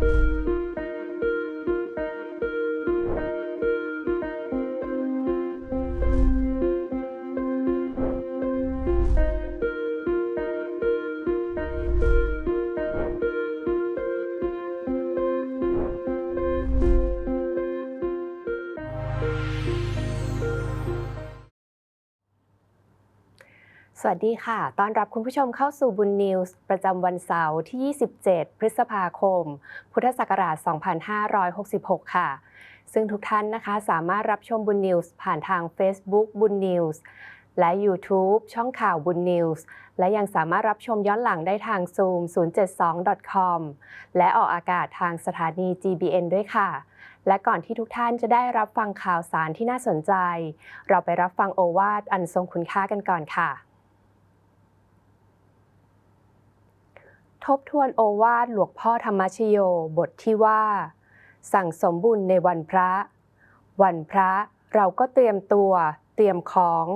ส วัสดีค่ะ ตอนรับคุณผู้ชมเข้าสู่บุญนิวส์ประจำวันเสาร์ที่ 27 พฤษภาคม พุทธศักราช 2566 ค่ะ ซึ่งทุกท่านนะคะสามารถรับชมบุญนิวส์ผ่านทาง Facebook บุญนิวส์และ YouTube ช่องข่าวบุญนิวส์และยังสามารถรับชมย้อนหลังได้ทาง Zoom 072.com และออกอากาศทางสถานี GBN ด้วยค่ะ และก่อนที่ทุกท่านจะได้รับฟังข่าวสารที่น่าสนใจ เราไปรับฟังโอวาทอันทรงคุณค่ากันก่อนค่ะ ทบทวนโอวาทหลวงพ่อธรรมชโยบทที่ว่า สั่งสมบุญในวันพระ วันพระเราก็เตรียมตัว เตรียมของ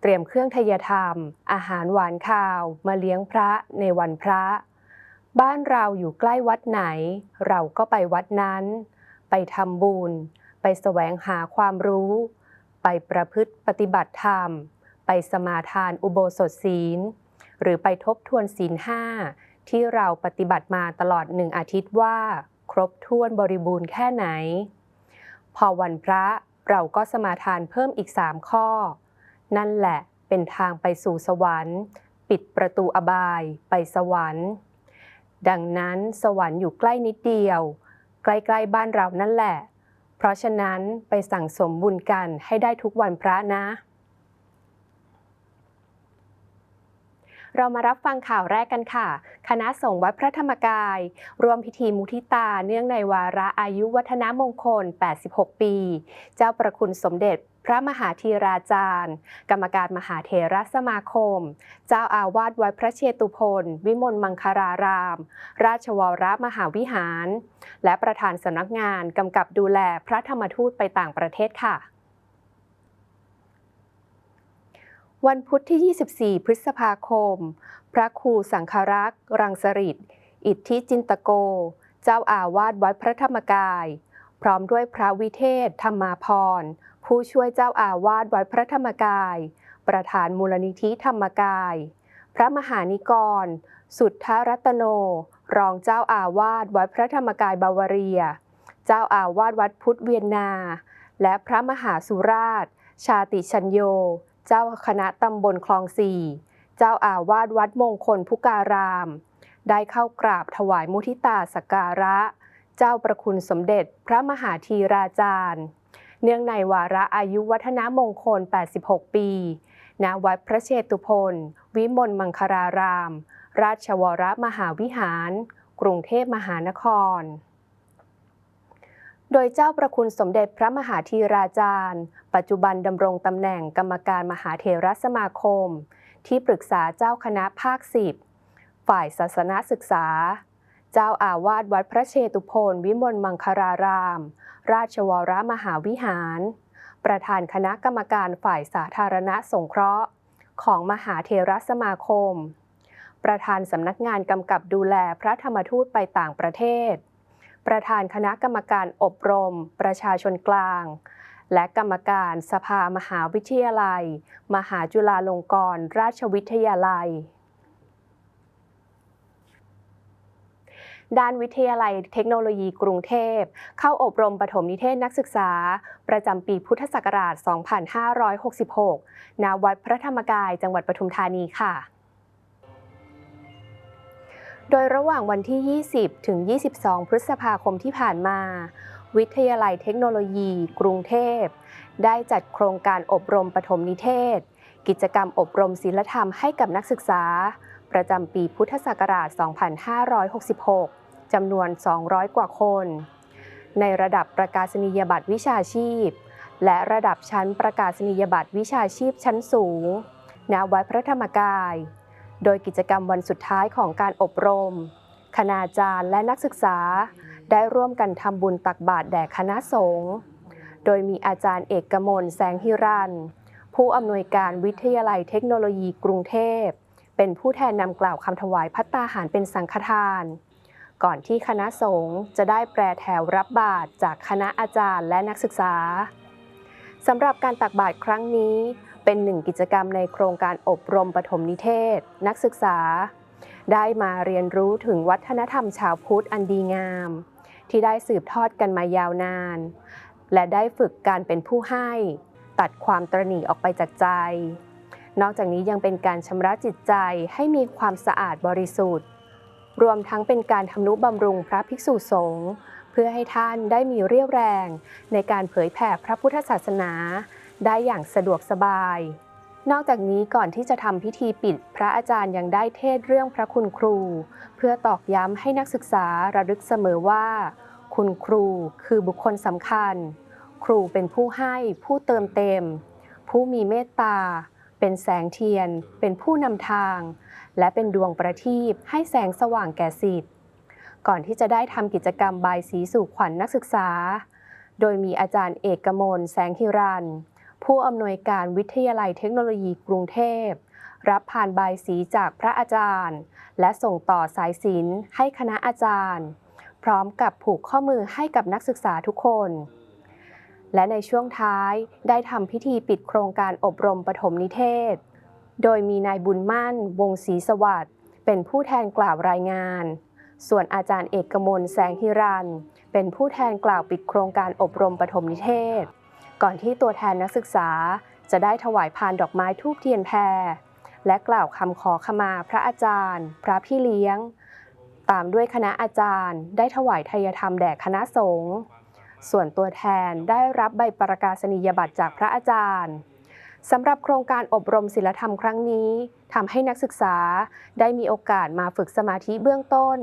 เตรียมเครื่องทยธรรม อาหารหวานข้าว มาเลี้ยงพระในวันพระ บ้านเราอยู่ใกล้วัดไหน เราก็ไปวัดนั้น ไปทำบุญ ไปแสวงหาความรู้ ไปประพฤติปฏิบัติธรรม ไปสมาทานอุโบสถศีล หรือไปทบทวนศีลห้า ที่เราปฏิบัติมาตลอดหนึ่งอาทิตย์ว่า ครบถ้วนบริบูรณ์แค่ไหน พอวันพระเราก็สมาทานเพิ่มอีกสามข้อ นั่นแหละเป็นทางไปสู่สวรรค์ ปิดประตูอบายไปสวรรค์ ดังนั้นสวรรค์อยู่ใกล้นิดเดียว ใกล้ๆบ้านเรานั่นแหละ เพราะฉะนั้นไปสั่งสมบุญกันให้ได้ทุกวันพระนะ เรามารับฟังข่าวแรกกันค่ะ คณะสงฆ์วัดพระธรรมกายร่วมพิธีมุทิตาเนื่องในวาระอายุวัฒนมงคล 86 ปี เจ้าประคุณสมเด็จพระมหาธีราจารย์ กรรมการมหาเถรสมาคม เจ้าอาวาสวัดพระเชตุพนวิมลมังคาราราม ราชวรมหาวิหาร และประธานสำนักงานกำกับดูแลพระธรรมทูตไปต่างประเทศค่ะ วันพุธที่ 24 พฤษภาคม พระครูสังฆรักษ์ รังสริตอิทธิจินตโก เจ้าอาวาสวัดพระธรรมกาย พร้อมด้วยพระวิเทศ ธรรมาพร ผู้ช่วยเจ้าอาวาสวัดพระธรรมกาย ประธานมูลนิธิธรรมกาย พระมหานิกร สุทธรัตโน รองเจ้าอาวาสวัดพระธรรมกายบาวาเรีย เจ้าอาวาสวัดพุทธเวียนนา และพระมหาสุราช ชาติชัญโย เจ้าคณะตำบลคลองสี่เจ้าอาวาสวัดมงคลพุการาม ได้เข้ากราบถวายมุทิตาสกการะ เจ้าประคุณสมเด็จพระมหาธีราจารย์ เนื่องในวาระอายุวัฒนมงคล 86 ปีณวัดพระเชตุพนวิมลมังคาราราม ราชวรมหาวิหาร กรุงเทพมหานคร โดยเจ้าประคุณสมเด็จพระมหาธีราจารย์ ปัจจุบันดำรงตำแหน่งกรรมการมหาเถรสมาคม ที่ปรึกษาเจ้าคณะภาคสิบฝ่ายศาสนศึกษา เจ้าอาวาสวัดพระเชตุพนวิมลมังคาราราม ราชวรมหาวิหาร ประธานคณะกรรมการฝ่ายสาธารณสงเคราะห์ ของมหาเถรสมาคม ประธานสำนักงานกำกับดูแลพระธรรมทูตไปต่างประเทศ ประธานคณะกรรมการอบรม ประชาชนกลาง และกรรมการสภามหาวิทยาลัย มหาจุฬาลงกรณราชวิทยาลัยด้านวิทยาลัยเทคโนโลยีกรุงเทพ เข้าอบรมปฐมนิเทศนักศึกษา ประจำปีพุทธศักราช 2566 ณ วัดพระธรรมกายจังหวัดปทุมธานีค่ะ โดยระหว่างวันที่ 20 ถึง 22 พฤษภาคมที่ผ่านมา วิทยาลัยเทคโนโลยี กรุงเทพ ได้จัดโครงการอบรมปฐมนิเทศ กิจกรรมอบรมศิลธรรมให้กับนักศึกษา ประจำปีพุทธศักราช 2566 จำนวน 200 กว่าคน ในระดับประกาศนียบัตรวิชาชีพ และระดับชั้นประกาศนียบัตรวิชาชีพชั้นสูงณวัดพระธรรมกาย โดยกิจกรรมวันสุดท้ายของการอบรม คณาจารย์และนักศึกษา ได้ร่วมกันทำบุญตักบาตรแด่คณะสงฆ์โดยมีอาจารย์เอกมลแสงฮิรัน ผู้อำนวยการวิทยาลัยเทคโนโลยีกรุงเทพ เป็นผู้แทนนำกล่าวคำถวายพัตตาหารเป็นสังฆทาน ก่อนที่คณะสงฆ์จะได้แปรแถวรับบาตรจากคณะอาจารย์และนักศึกษาสำหรับการตักบาตรครั้งนี้ เป็นหนึ่งกิจกรรมในโครงการอบรมปฐมนิเทศ นักศึกษา ได้มาเรียนรู้ถึงวัฒนธรรมชาวพุทธอันดีงาม ที่ได้สืบทอดกันมายาวนาน และได้ฝึกการเป็นผู้ให้ ตัดความตรณีออกไปจากใจ นอกจากนี้ยังเป็นการชำระจิตใจให้มีความสะอาดบริสุทธิ์ รวมทั้งเป็นการทำนุบำรุงพระภิกษุสงฆ์เพื่อให้ท่านได้มีเรี่ยวแรง ในการเผยแผ่พระพุทธศาสนา ได้อย่างสะดวกสบาย นอกจากนี้ก่อนที่จะทำพิธีปิด พระอาจารย์ยังได้เทศเรื่องพระคุณครู เพื่อตอกย้ำให้นักศึกษาระลึกเสมอว่า คุณครูคือบุคคลสำคัญ ครูเป็นผู้ให้ผู้เติมเต็ม ผู้มีเมตตา เป็นแสงเทียน เป็นผู้นำทาง และเป็นดวงประทีปให้แสงสว่างแก่สิทธิ์ก่อนที่จะได้ทำกิจกรรมบายสีสู่ขวัญนักศึกษา โดยมีอาจารย์เอกมลแสงฮิรัน ผู้อำนวยการวิทยาลัยเทคโนโลยีกรุงเทพ รับผ่านใบสีจากพระอาจารย์ และส่งต่อสายสิญจนให้คณะอาจารย์ พร้อมกับผูกข้อมือให้กับนักศึกษาทุกคน และในช่วงท้ายได้ทำพิธีปิดโครงการอบรมปฐมนิเทศ โดยมีนายบุญมั่น วงศรีสวัสดิ์เป็นผู้แทนกล่าวรายงาน ส่วนอาจารย์เอกมลแสงฮิรัน เป็นผู้แทนกล่าวปิดโครงการอบรมปฐมนิเทศ ก่อนที่ตัวแทนนักศึกษา จะได้ถวายพานดอกไม้ทูบเทียนแพร และกล่าวคำขอขมาพระอาจารย์ พระพี่เลี้ยง ตามด้วยคณะอาจารย์ ได้ถวายทายธรรมแด่คณะสงฆ์ส่วนตัวแทนได้รับใบประกาศนียบัตรจากพระอาจารย์สำหรับโครงการอบรมศิลธรรมครั้งนี้ทำให้นักศึกษาได้มีโอกาสมาฝึกสมาธิเบื้องต้น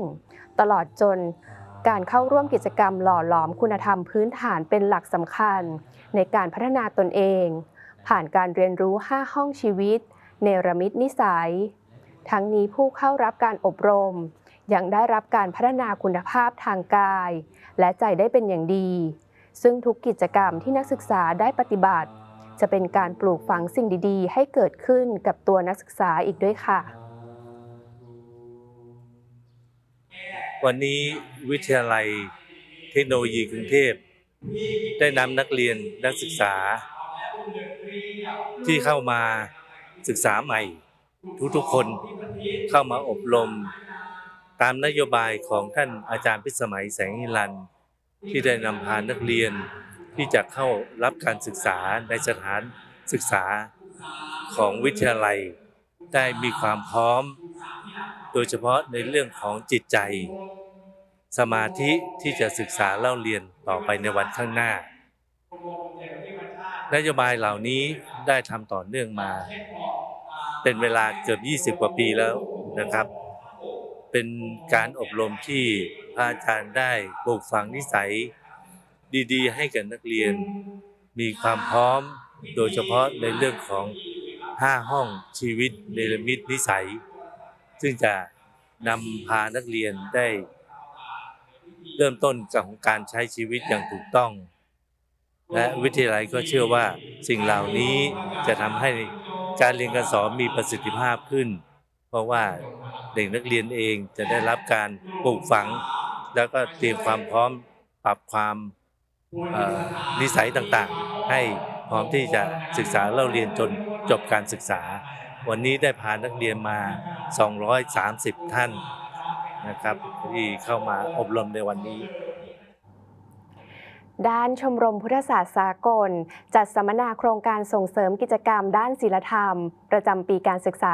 ตลอดจน การเข้าร่วมกิจกรรมหล่อหลอมคุณธรรมพื้นฐานเป็นหลักสำคัญ ในการพัฒนาตนเอง ผ่านการเรียนรู้ 5 ห้องชีวิต เนรมิตนิสัย ทั้งนี้ผู้เข้ารับการอบรม ยังได้รับการพัฒนาคุณภาพทางกาย และใจได้เป็นอย่างดี ซึ่งทุกกิจกรรมที่นักศึกษาได้ปฏิบัติ จะเป็นการปลูกฝังสิ่งดีๆ ให้เกิดขึ้นกับตัวนักศึกษาอีกด้วยค่ะ วันนี้วิทยาลัยเทคโนโลยีกรุงเทพ ได้นำนักเรียนนักศึกษา ที่เข้ามาศึกษาใหม่ ทุกๆคนเข้ามาอบรม ตามนโยบายของท่านอาจารย์พิสมัยแสงหิรันที่ได้นำพานักเรียนที่จะเข้ารับการศึกษาในสถานศึกษาของวิทยาลัย ได้มีความพร้อม โดยเฉพาะในเรื่องของจิตใจ สมาธิที่จะศึกษาเล่าเรียนต่อไปในวันข้างหน้า นโยบายเหล่านี้ได้ทำต่อเนื่องมา เป็นเวลาเกือบ 20 กว่าปีแล้วนะครับ เป็นการอบรมที่พระอาจารย์ได้ปลูกฝังนิสัยดีๆ ให้กับนักเรียน มีความพร้อมโดยเฉพาะในเรื่องของ 5 ห้องชีวิตเนรมิตนิสัย ซึ่งจะนำพานักเรียนได้เริ่มต้นกับของการใช้ชีวิตอย่างถูกต้อง และวิทยาลัยก็เชื่อว่าสิ่งเหล่านี้จะทำให้การเรียนการสอนมีประสิทธิภาพขึ้น เพราะว่าเด็กนักเรียนเองจะได้รับการปลูกฝัง แล้วก็เตรียมความพร้อมปรับความนิสัยต่างๆ ให้พร้อมที่จะศึกษาเล่าเรียนจนจบการศึกษา วันนี้ได้พานักเรียนมา 230 ท่านนะครับที่เข้ามาอบรมในวันนี้ด้านชมรมพุทธศาสตร์สากล จัดสัมมนาโครงการส่งเสริมกิจกรรมด้านศิลธรรม ประจำปีการศึกษา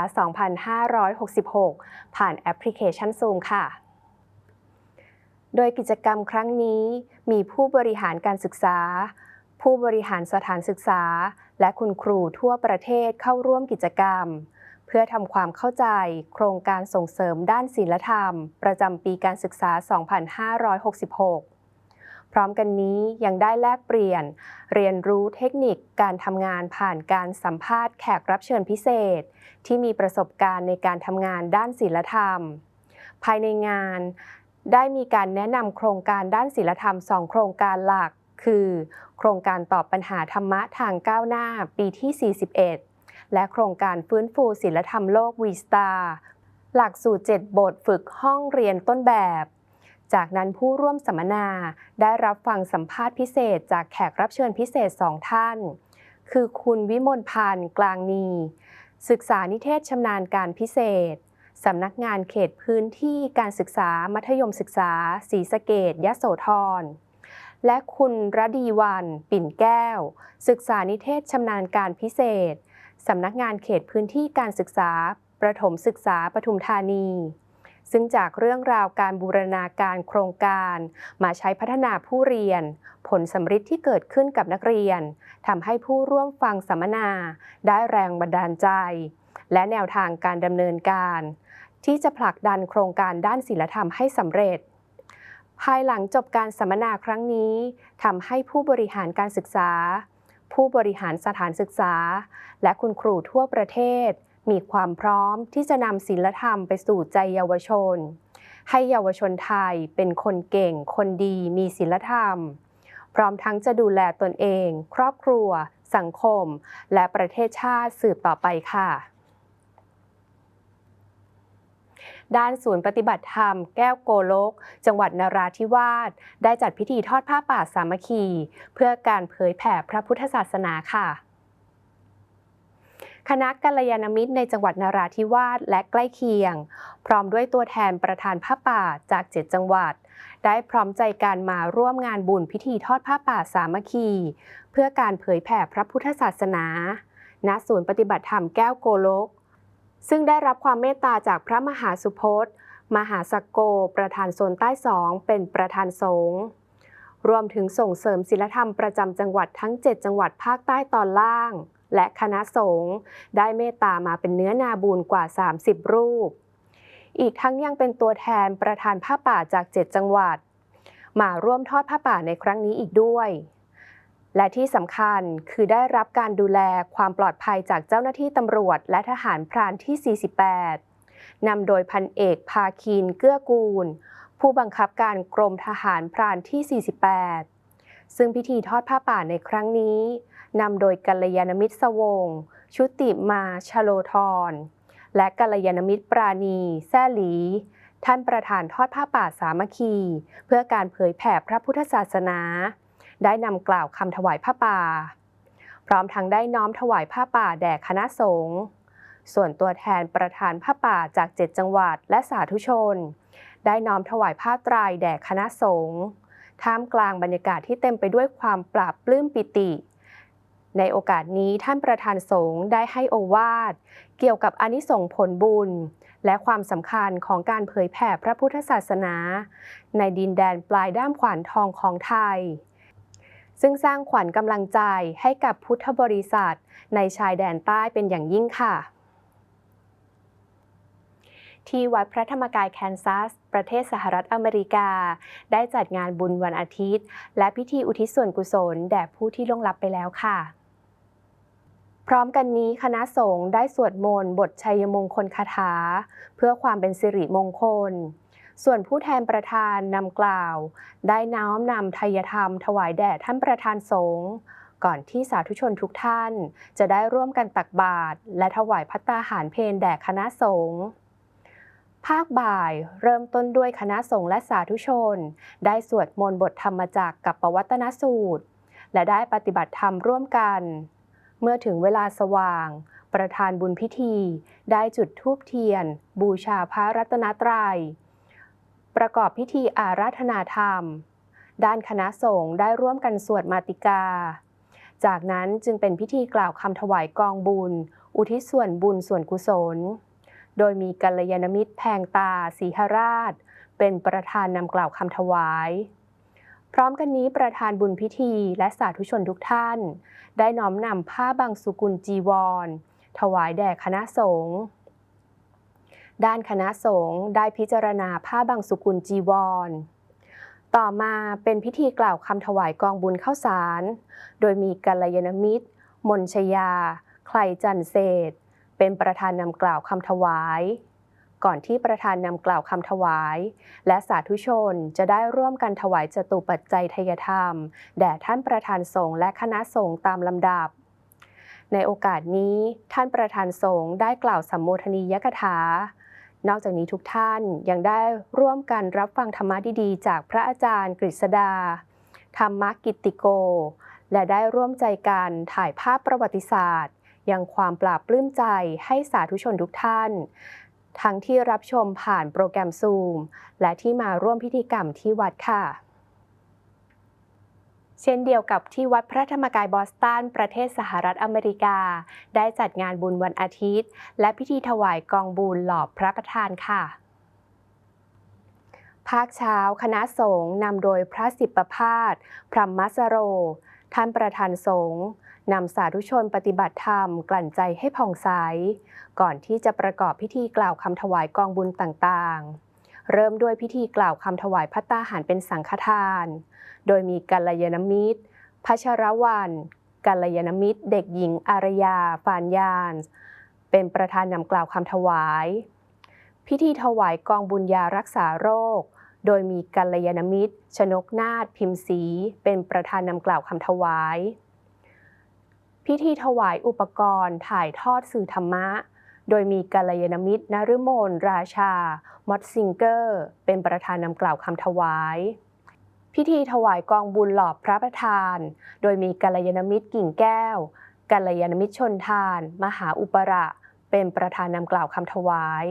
2566 ผ่านแอปพลิเคชัน Zoom ค่ะ โดยกิจกรรมครั้งนี้มีผู้บริหารการศึกษา ผู้บริหารสถานศึกษา และคุณครูทั่วประเทศเข้าร่วมกิจกรรม เพื่อทำความเข้าใจ โครงการส่งเสริมด้านศิลธรรม ประจำปีการศึกษา 2566 พร้อมกันนี้ยังได้แลกเปลี่ยน เรียนรู้เทคนิคการทำงานผ่านการสัมภาษณ์แขกรับเชิญพิเศษ ที่มีประสบการณ์ในการทำงานด้านศิลธรรม ภายในงานได้มีการแนะนำโครงการด้านศิลธรรม 2 โครงการหลัก คือ โครงการตอบปัญหาธรรมะทางก้าวหน้าปีที่ 41 และโครงการฟื้นฟูศิลธรรมโลกวีสตาหลักสูตร 7 บทฝึกห้องเรียนต้นแบบ จากนั้นผู้ร่วมสัมมนาได้รับฟังสัมภาษณ์พิเศษจากแขกรับเชิญพิเศษสองท่าน คือคุณวิมลพันธ์กลางนี ศึกษานิเทศชำนาญการพิเศษสำนักงานเขตพื้นที่การศึกษามัธยมศึกษาศรีสะเกดยโสธร และคุณรดีวันปิ่นแก้ว ศึกษานิเทศชำนาญการพิเศษ สำนักงานเขตพื้นที่การศึกษา ประถมศึกษาปทุมธานี ซึ่งจากเรื่องราวการบูรณาการโครงการ มาใช้พัฒนาผู้เรียน ผลสำฤทธิ์ที่เกิดขึ้นกับนักเรียนทำให้ผู้ร่วมฟังสัมมนา ได้แรงบันดาลใจ และแนวทางการดำเนินการ ที่จะผลักดันโครงการด้านศิลธรรมให้สำเร็จ ภายหลังจบการสัมมนาครั้งนี้ทำให้ผู้บริหารการศึกษา ผู้บริหารสถานศึกษา และคุณครูทั่วประเทศ มีความพร้อมที่จะนำศิลธรรมไปสู่ใจเยาวชน ให้เยาวชนไทยเป็นคนเก่ง คนดีมีศิลธรรม พร้อมทั้งจะดูแลตนเอง ครอบครัว สังคม และประเทศชาติสืบต่อไปค่ะ ด้านศูนย์ปฏิบัติธรรม แก้วโกโลก จังหวัดนราธิวาส ได้จัดพิธีทอดผ้าป่าสามัคคี เพื่อการเผยแผ่พระพุทธศาสนาค่ะคณะกัลยาณมิตรในจังหวัดนราธิวาสและใกล้เคียง พร้อมด้วยตัวแทนประธานผ้าป่าจากเจ็ดจังหวัด ได้พร้อมใจการมาร่วมงานบุญพิธีทอดผ้าป่าสามัคคี เพื่อการเผยแผ่พระพุทธศาสนา ณ ศูนย์ปฏิบัติธรรมแก้วโกโลก ซึ่งได้รับความเมตตาจากพระมหาสุพจน์ มหาสกโก ประธานโซนใต้สองเป็นประธานสงฆ์รวมถึงส่งเสริมศิลธรรมประจำจังหวัดทั้ง 7 จังหวัดภาคใต้ตอนล่าง และคณะสงฆ์ได้เมตตามาเป็นเนื้อนาบุญกว่า 30 รูป อีกทั้งยังเป็นตัวแทนประธานผ้าป่าจาก 7 จังหวัด มาร่วมทอดผ้าป่าในครั้งนี้อีกด้วย และที่สำคัญคือได้รับการดูแลความปลอดภัยจากเจ้าหน้าที่ตำรวจ และทหารพรานที่ 48 นำโดยพันเอกภาคีนเกื้อกูล ผู้บังคับการกรมทหารพรานที่ 48 ซึ่งพิธีทอดผ้าป่าในครั้งนี้นำโดยกัลยาณมิตรสวงศ์ชุติมาชโลธรและกัลยาณมิตรปราณีแซ่หลี ท่านประธานทอดผ้าป่าสามัคคี เพื่อการเผยแผ่พระพุทธศาสนา ได้นำกล่าวคำถวายผ้าป่า พร้อมทั้งได้น้อมถวายผ้าป่าแด่คณะสงฆ์ส่วนตัวแทนประธานผ้าป่าจากเจ็ดจังหวัดและสาธุชน ได้น้อมถวายผ้าตรายแด่คณะสงฆ์ท่ามกลางบรรยากาศที่เต็มไปด้วยความปราบปลื้มปิติ ในโอกาสนี้ท่านประธานสงฆ์ได้ให้โอวาทเกี่ยวกับอนิสงส์ผลบุญ และความสำคัญของการเผยแผ่พระพุทธศาสนา ในดินแดนปลายด้ามขวานทองของไทย ซึ่งสร้างขวัญกำลังใจให้กับพุทธบริษัท ในชายแดนใต้เป็นอย่างยิ่งค่ะ ที่วัดพระธรรมกายแคนซัส ประเทศสหรัฐอเมริกา ได้จัดงานบุญวันอาทิตย์ และพิธีอุทิศส่วนกุศลแด่ผู้ที่ล่วงลับไปแล้วค่ะพร้อมกันนี้คณะสงฆ์ได้สวดมนต์บทชัยมงคลคาถา เพื่อความเป็นสิริมงคล ส่วนผู้แทนประธานนำกล่าว ได้น้อมนำไทยธรรมถวายแด่ท่านประธานสงฆ์ก่อนที่สาธุชนทุกท่าน จะได้ร่วมกันตักบาตรและถวายพัตตาหารเพนแด่คณะสงฆ์ภาคบ่ายเริ่มต้นด้วยคณะสงฆ์และสาธุชน ได้สวดมนต์บทธรรมจักกับปวัตนสูตร และได้ปฏิบัติธรรมร่วมกัน เมื่อถึงเวลาสว่าง ประธานบุญพิธี ได้จุดธูปเทียน บูชาพระรัตนตรัย ประกอบพิธีอาราธนาธรรม ด้านคณะสงฆ์ได้ร่วมกันสวดมาติกา จากนั้นจึงเป็นพิธีกล่าวคำถวายกองบุญ อุทิศส่วนบุญส่วนกุศล โดยมีกัลยาณมิตรแพงตาสีหราช เป็นประธานนำกล่าวคำถวายพร้อมกันนี้ประธานบุญพิธีและสาธุชนทุกท่าน ได้น้อมนำผ้าบางสุกุลจีวร ถวายแด่คณะสงฆ์ ด้านคณะสงฆ์ได้พิจารณาผ้าบางสุกุลจีวร ต่อมาเป็นพิธีกล่าวคำถวายกองบุญข้าวสาร โดยมีกัลยาณมิตร มนชยา ใครจันเศษ เป็นประธานนำกล่าวคำถวาย ก่อนที่ประธานนำกล่าวคำถวาย และสาธุชนจะได้ร่วมกันถวายจตุปัจจัยทยธรรม แด่ท่านประธานสงฆ์และคณะสงฆ์ตามลำดับในโอกาสนี้ท่านประธานสงฆ์ได้กล่าวสัมโมทนียกถา นอกจากนี้ทุกท่านยังได้ร่วมกันรับฟังธรรมะดีๆ จากพระอาจารย์กฤษดา ธรรมกิติโก และได้ร่วมใจกันถ่ายภาพประวัติศาสตร์ ยังความปราบปลื้มใจให้สาธุชนทุกท่าน ทั้งที่รับชมผ่านโปรแกรมซูมและที่มาร่วมพิธีกรรมที่วัดค่ะ เช่นเดียวกับที่วัดพระธรรมกายบอสตัน ประเทศสหรัฐอเมริกา ได้จัดงานบุญวันอาทิตย์ และพิธีถวายกองบุญหล่อพระประธานค่ะ ภาคเช้า คณะสงฆ์นำโดยพระสิบประพาสพรหมมัสโร ท่านประธานสงฆ์นำสาธุชนปฏิบัติธรรมกลั่นใจให้ผ่องใส ก่อนที่จะประกอบพิธีกล่าวคำถวายกองบุญต่างๆ เริ่มด้วยพิธีกล่าวคำถวายพัตตาหารเป็นสังฆทาน โดยมีกัลยาณมิตรพัชรวันกัลยาณมิตร เด็กหญิงอารยาฟานยาน เป็นประธานนำกล่าวคำถวาย พิธีถวายกองบุญยารักษาโรค โดยมีกัลยาณมิตร ชนกนาถพิมพ์ศรีเป็นประธานนำกล่าวคำถวาย พิธีถวายอุปกรณ์ถ่ายทอดสื่อธรรมะ โดยมีกัลยาณมิตรนฤมลราชา มอดซิงเกอร์ เป็นประธานนำกล่าวคำถวาย พิธีถวายกองบุญหลอบพระประธาน โดยมีกัลยาณมิตรกิ่งแก้วกัลยาณมิตรชนทาน มหาอุประ เป็นประธานนำกล่าวคำถวาย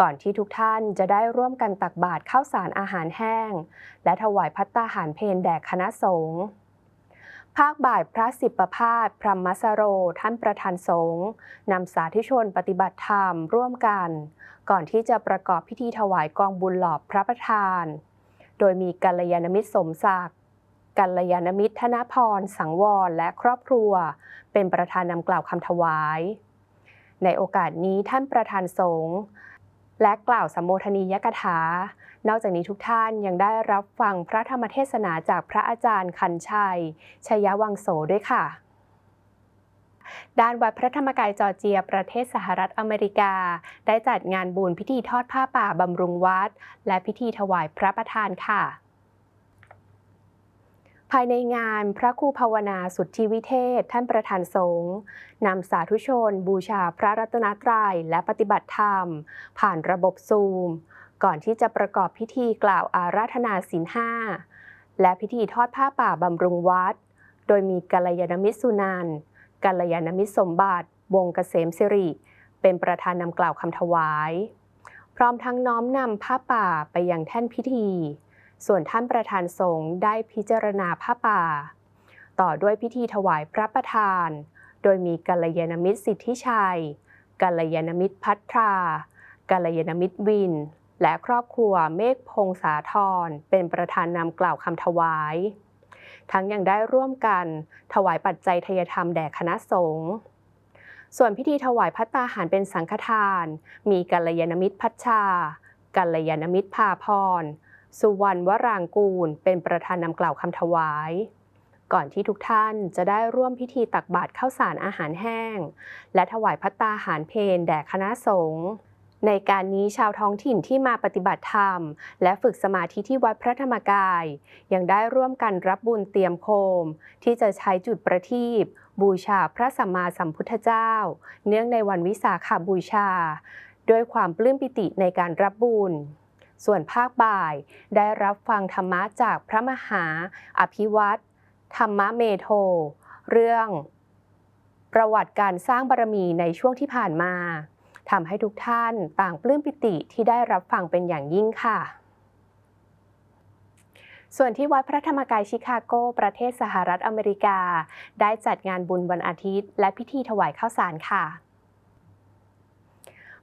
ก่อนที่ทุกท่านจะได้ร่วมกันตักบาตรข้าวสารอาหารแห้ง และถวายพัตตาหารเพนแด่คณะสงฆ์ ภาคบ่ายพระสิบประพาสพรหมมัสโร ท่านประธานสงฆ์นำสาธุชนปฏิบัติธรรมร่วมกัน ก่อนที่จะประกอบพิธีถวายกองบุญหลอบพระประธาน โดยมีกัลยาณมิตรสมศักดิ์กัลยาณมิตรธนพร สังวร และครอบครัว เป็นประธานนำกล่าวคำถวาย ในโอกาสนี้ท่านประธานสงฆ์และกล่าวสมโมทนียกถา นอกจากนี้ทุกท่านยังได้รับฟังพระธรรมเทศนาจากพระอาจารย์คันชัย ชยวังโสด้วยค่ะด้านวัดพระธรรมกายจอร์เจีย ประเทศสหรัฐอเมริกา ได้จัดงานบุญพิธีทอดผ้าป่าบำรุงวัด และพิธีถวายพระประธานค่ะ ภายในงานพระครูภาวนาสุทธิวิเทศ ท่านประธานสงฆ์นำสาธุชน บูชาพระรัตนตรัยและปฏิบัติธรรม ผ่านระบบซูม ก่อนที่จะประกอบพิธีกล่าวอาราธนาศีลห้าและพิธีทอดผ้าป่าบำรุงวัด โดยมีกัลยาณมิตรสุนันท์กัลยาณมิตรสมบัติ วงเกษมสิริ เป็นประธานนำกล่าวคำถวาย พร้อมทั้งน้อมนำผ้าป่าไปยังแท่นพิธี ส่วนท่านประธานสงฆ์ได้พิจารณาผ้าป่า ต่อด้วยพิธีถวายพระประธาน โดยมีกัลยาณมิตรสิทธิชัย กัลยาณมิตรพัทรา กัลยาณมิตรวิน และครอบครัวเมฆพงษาธรเป็นประธานนำกล่าวคำถวาย ทั้งยังได้ร่วมกันถวายปัจจัยทยธรรมแด่คณะสงฆ์ส่วนพิธีถวายพัตตาหารเป็นสังฆทาน มีกัลยาณมิตรพัชชา กัลยาณมิตรพาพร สุวรรณวรางกูล เป็นประธานนำกล่าวคำถวาย ก่อนที่ทุกท่านจะได้ร่วมพิธีตักบาตรข้าวสารอาหารแห้ง และถวายพัตตาหารเพนแด่คณะสงฆ์ ในการนี้ชาวท้องถิ่นที่มาปฏิบัติธรรม และฝึกสมาธิที่วัดพระธรรมกาย ยังได้ร่วมกันรับบุญเตรียมโคม ที่จะใช้จุดประทีปบูชาพระสัมมาสัมพุทธเจ้า เนื่องในวันวิสาขบูชา ด้วยความปลื้มปิติในการรับบุญ ส่วนภาคบ่ายได้รับฟังธรรมะจากพระมหา อภิวัตธรรมะเมโท เรื่อง ประวัติการสร้างบารมีในช่วงที่ผ่านมา ทำให้ทุกท่านต่างปลื้มปิติที่ได้รับฟังเป็นอย่างยิ่งค่ะ ส่วนที่วัดพระธรรมกายชิคาโก ประเทศสหรัฐอเมริกา ได้จัดงานบุญวันอาทิตย์ และพิธีถวายข้าวสารค่ะ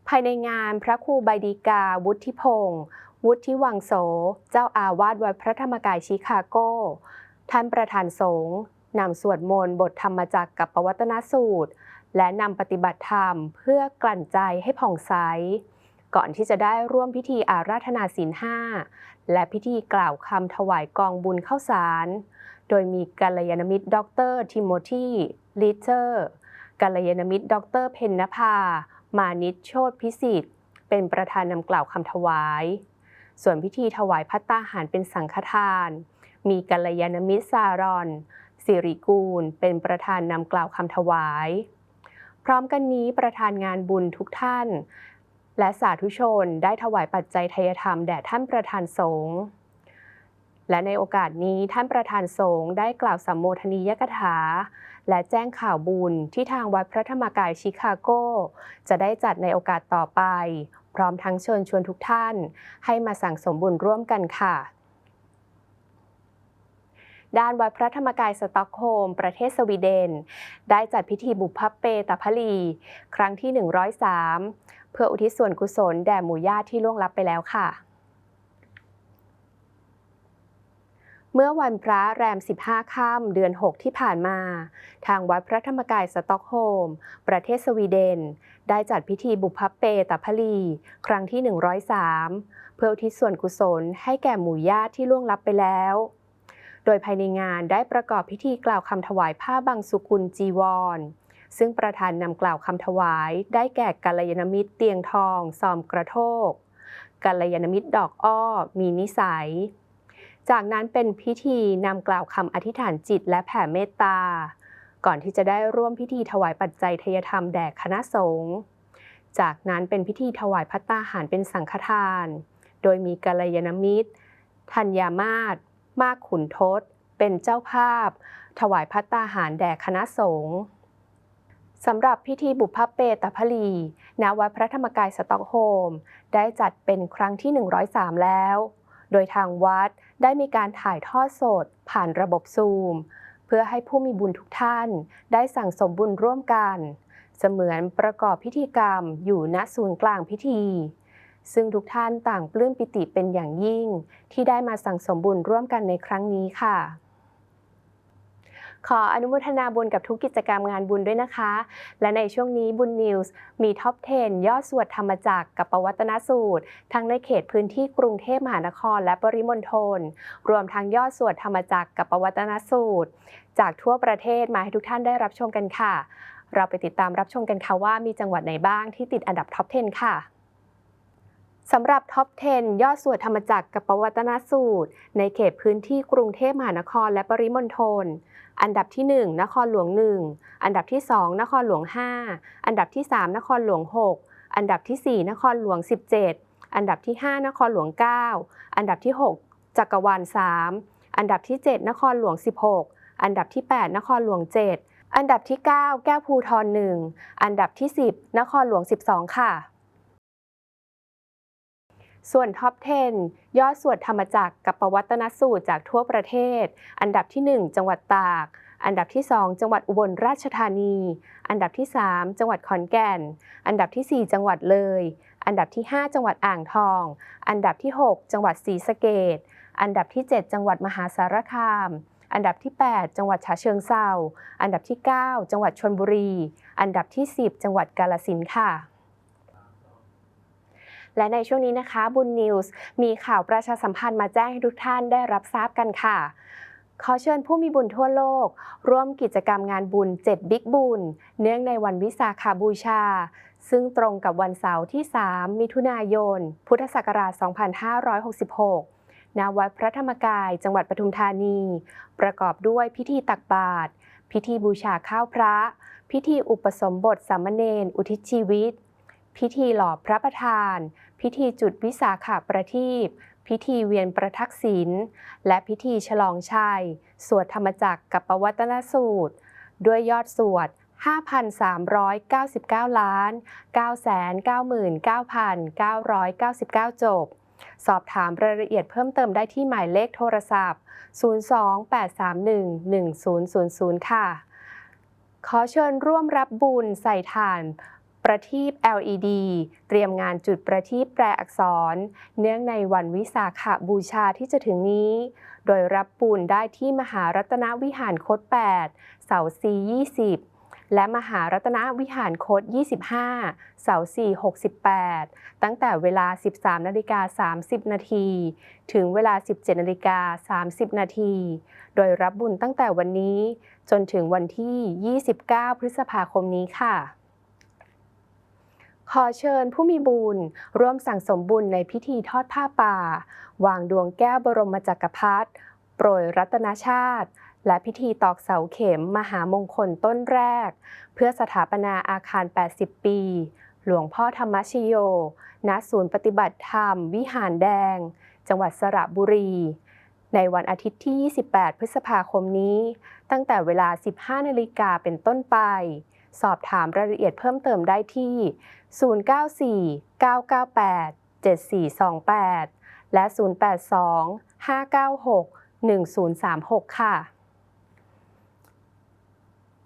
ภายในงานพระครูใบดีกา วุฒิพงศ์วุฒิวังโส เจ้าอาวาสวัดพระธรรมกายชิคาโก ท่านประธานสงฆ์นำสวดมนต์บทธรรมจักรกับปวัตนสูตร และนำปฏิบัติธรรมเพื่อกลั่นใจให้ผ่องใส ก่อนที่จะได้ร่วมพิธีอาราธนาศีลห้าและพิธีกล่าวคำถวายกองบุญเข้าสาร โดยมีกัลยาณมิตรด็อกเตอร์ทิโมธีลิเตอร์กัลยาณมิตรด็อกเตอร์เพนนภา มานิชโชตพิสิทธิ์ เป็นประธานนำกล่าวคำถวาย ส่วนพิธีถวายพัตตาหารเป็นสังฆทาน มีกัลยาณมิตรซารอนสิริกูล เป็นประธานนำกล่าวคำถวาย พร้อมกันนี้ประธานงานบุญทุกท่าน และสาธุชนได้ถวายปัจจัยทายธรรมแด่ท่านประธานสงฆ์และในโอกาสนี้ท่านประธานสงฆ์ได้กล่าวสัมโมทนียกถา และแจ้งข่าวบุญที่ทางวัดพระธรรมกายชิคาโก จะได้จัดในโอกาสต่อไป พร้อมทั้งเชิญชวนทุกท่าน ให้มาสั่งสมบุญร่วมกันค่ะ ด้านวัดพระธรรมกายสต็อกโฮมประเทศสวีเดน ได้จัดพิธีบุพเพตพลี ครั้งที่ 103 เพื่ออุทิศส่วนกุศลแด่หมู่ญาติที่ล่วงลับไปแล้วค่ะเมื่อวันพระแรม 15 ค่ำเดือน 6 ที่ผ่านมา ทางวัดพระธรรมกายสต็อกโฮม ประเทศสวีเดน ได้จัดพิธีบุพเพตพลี ครั้งที่ 103 เพื่ออุทิศส่วนกุศลให้แก่หมู่ญาติที่ล่วงลับไปแล้ว โดยภายในงานได้ประกอบพิธีกล่าวคำถวายผ้าบังสุกุลจีวร ซึ่งประธานนำกล่าวคำถวายได้แก่กัลยาณมิตรเตียงทองซอมกระโทกกัลยาณมิตรดอกอ้อ มีนิสัย จากนั้นเป็นพิธีนำกล่าวคำอธิษฐานจิตและแผ่เมตตา ก่อนที่จะได้ร่วมพิธีถวายปัจจัยทยธรรมแด่คณะสงฆ์จากนั้นเป็นพิธีถวายพัตตาหารเป็นสังฆทาน โดยมีกัลยาณมิตรธัญญามาศ มากขุนทศ เป็นเจ้าภาพ ถวายพัตตาหารแด่คณะสงฆ์สำหรับพิธีบุพเพตพลีณวัดพระธรรมกายสต็อกโฮม ได้จัดเป็นครั้งที่ 103 แล้ว โดยทางวัดได้มีการถ่ายทอดสด ผ่านระบบซูม เพื่อให้ผู้มีบุญทุกท่าน ได้สั่งสมบุญร่วมกัน เสมือนประกอบพิธีกรรมอยู่ณศูนย์กลางพิธี ซึ่งทุกท่านต่างปลื้มปิติเป็นอย่างยิ่ง ที่ได้มาสั่งสมบุญร่วมกันในครั้งนี้ค่ะ ขออนุโมทนาบุญกับทุกกิจกรรมงานบุญด้วยนะคะ และในช่วงนี้บุญนิวส์มีท็อป 10 ยอดสวดธรรมจักรกับประวัตนสูตร ทั้งในเขตพื้นที่กรุงเทพมหานครและปริมณฑลรวมทั้งยอดสวดธรรมจักรกับประวัตนสูตร จากทั่วประเทศมาให้ทุกท่านได้รับชมกันค่ะ เราไปติดตามรับชมกันค่ะว่ามีจังหวัดไหนบ้างที่ติดอันดับท็อป 10 ค่ะ สำหรับท็อป 10 ยอดสวดธรรมจักรกับปวัตนสูตร ในเขตพื้นที่กรุงเทพมหานครและปริมณฑล อันดับที่ 1 นครหลวง 1 อันดับที่ 2 นครหลวง 5 อันดับที่ 3 นครหลวง 6 อันดับที่ 4 นครหลวง 17 อันดับที่ 5 นครหลวง 9 อันดับที่ 6 จักรวาล 3 อันดับที่ 7 นครหลวง 16 อันดับที่ 8 นครหลวง 7 อันดับที่ 9 แก้วภูทร 1 อันดับที่ 10 นครหลวง 12 ค่ะ ส่วนท็อป 10 ยอดสวดธรรมจักรกับประวัตนสูตรจากทั่วประเทศ อันดับที่ 1 จังหวัดตาก อันดับที่ 2 จังหวัดอุบลราชธานี อันดับที่ 3 จังหวัดขอนแก่น อันดับที่ 4 จังหวัดเลย อันดับที่ 5 จังหวัดอ่างทอง อันดับที่ 6 จังหวัดศรีสะเกษอันดับที่ 7 จังหวัดมหาสารคาม อันดับที่ 8 จังหวัดฉะเชิงเทราอันดับที่ 9 จังหวัดชลบุรี อันดับที่ 10 จังหวัดกาฬสินค่ะ และในช่วงนี้นะคะบุญนิวส์มีข่าวประชาสัมพันธ์มาแจ้งให้ทุกท่านได้รับทราบกันค่ะขอเชิญผู้มีบุญทั่วโลก ร่วมกิจกรรมงานบุญ 7 บิ๊กบุญ เนื่องในวันวิสาขาบูชา ซึ่งตรงกับวันเสาร์ที่ 3 มิถุนายน พุทธศักราช 2566 ณ วัดพระธรรมกาย จังหวัดปทุมธานี ประกอบด้วยพิธีตักบาตร พิธีบูชาข้าวพระ พิธีอุปสมบทสามเณร อุทิศชีวิต พิธีหล่อพระประธาน พิธีจุดวิสาขาประทีปพิธีเวียนประทักษิณและพิธีฉลองชัย สวดธรรมจักรกับปวัตนสูตร ด้วยยอดสวด 5,399 ล้าน 999,999 จบ สอบถามรายละเอียดเพิ่มเติมได้ที่หมายเลขโทรศัพท์ 028311000 ค่ะ ขอเชิญร่วมรับบุญใส่ถ่าน ประทีป LED เตรียมงานจุดประทีปแปลอักษร เนื่องในวันวิสาขบูชาที่จะถึงนี้ โดยรับบุญได้ที่มหารัตนวิหารโคด8 เสาซี20 และมหารัตนวิหารโคด25 เสาซี68 ตั้งแต่เวลา 13นาฬิกา30 นาทีถึงเวลา 17นาฬิกา30 นาทีโดยรับบุญตั้งแต่วันนี้จนถึงวันที่ 29 พฤษภาคมนี้ค่ะ ขอเชิญผู้มีบุญร่วมสั่งสมบุญในพิธีทอดผ้าป่า วางดวงแก้วบรมจักรพรรดิโปรยรัตนชาติ และพิธีตอกเสาเข็มมหามงคลต้นแรก เพื่อสถาปนาอาคาร 80 ปี หลวงพ่อธรรมชโย ณ ศูนย์ปฏิบัติธรรม วิหารแดง จังหวัดสระบุรี ในวันอาทิตย์ที่ 28 พฤษภาคมนี้ ตั้งแต่เวลา 15 นาฬิกาเป็นต้นไป สอบถามรายละเอียดเพิ่มเติมได้ที่ 094 998 7428 และ 082 596 1036 ค่ะ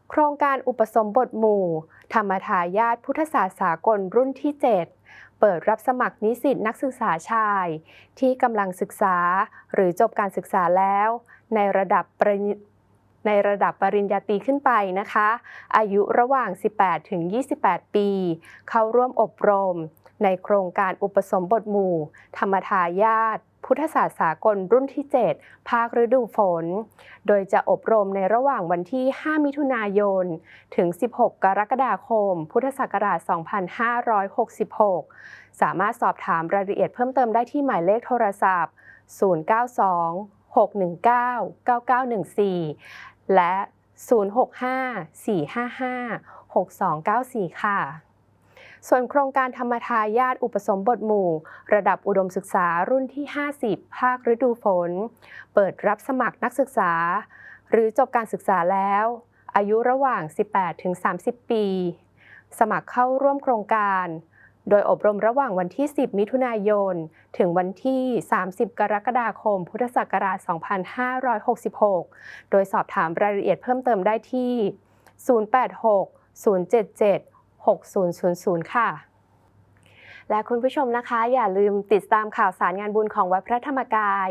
โครงการอุปสมบทหมู่ ธรรมทายาทพุทธศาสตร์สากลรุ่นที่ 7 เปิดรับสมัครนิสิตนักศึกษาชาย ที่กำลังศึกษาหรือจบการศึกษาแล้ว ในระดับปริญ ในระดับปริญญาตรีขึ้นไปนะคะ อายุระหว่าง 18 ถึง 28 ปี เข้าร่วมอบรม ในโครงการอุปสมบทหมู่ ธรรมทายาทพุทธศาสตร์สากลรุ่นที่ 7 ภาคฤดูฝน โดยจะอบรมในระหว่างวันที่ 5 มิถุนายน ถึง 16 กรกฎาคม พุทธศักราช 2566 สามารถสอบถามรายละเอียดเพิ่มเติมได้ที่หมายเลขโทรศัพท์ 092 619 9914 และ 065 455 6294 ค่ะ ส่วนโครงการธรรมทายาทอุปสมบทหมู่ ระดับอุดมศึกษารุ่นที่ 50 ภาคฤดูฝน เปิดรับสมัครนักศึกษา หรือจบการศึกษาแล้ว อายุระหว่าง 18-30 ปี สมัครเข้าร่วมโครงการ โดยอบรมระหว่างวันที่ 10 มิถุนายน ถึงวันที่ 30 กรกฎาคม พุทธศักราช 2566 โดยสอบถามรายละเอียดเพิ่มเติมได้ที่ 086 077 6000 ค่ะ และคุณผู้ชมนะคะ อย่าลืมติดตามข่าวสารงานบุญของวัดพระธรรมกาย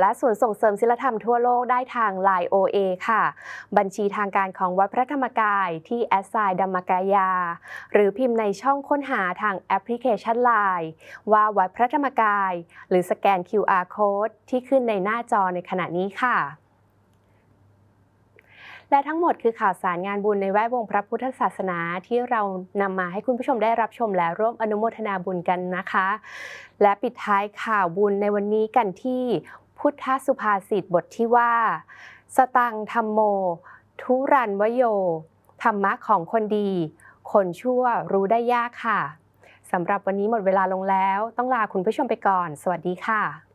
และส่วนส่งเสริมศิลธรรมทั่วโลกได้ทาง Line OA ค่ะ บัญชีทางการของวัดพระธรรมกายที่แอสไซดัมมกายา หรือพิมพ์ในช่องค้นหาทางแอปพลิเคชัน Line ว่าวัดพระธรรมกาย หรือสแกน QR Code ที่ขึ้นในหน้าจอในขณะนี้ค่ะ และทั้งหมดคือข่าวสารงานบุญในแวดวงพระพุทธศาสนาที่เรานำมาให้คุณผู้ชมได้รับชมและร่วมอนุโมทนาบุญกันนะคะ และปิดท้ายข่าวบุญในวันนี้กันที่พุทธสุภาษิตบทที่ว่า สตังธรรมโม ทุรันวโย ธรรมะของคนดี คนชั่วรู้ได้ยากค่ะสำหรับวันนี้หมดเวลาลงแล้ว ต้องลาคุณผู้ชมไปก่อน สวัสดีค่ะ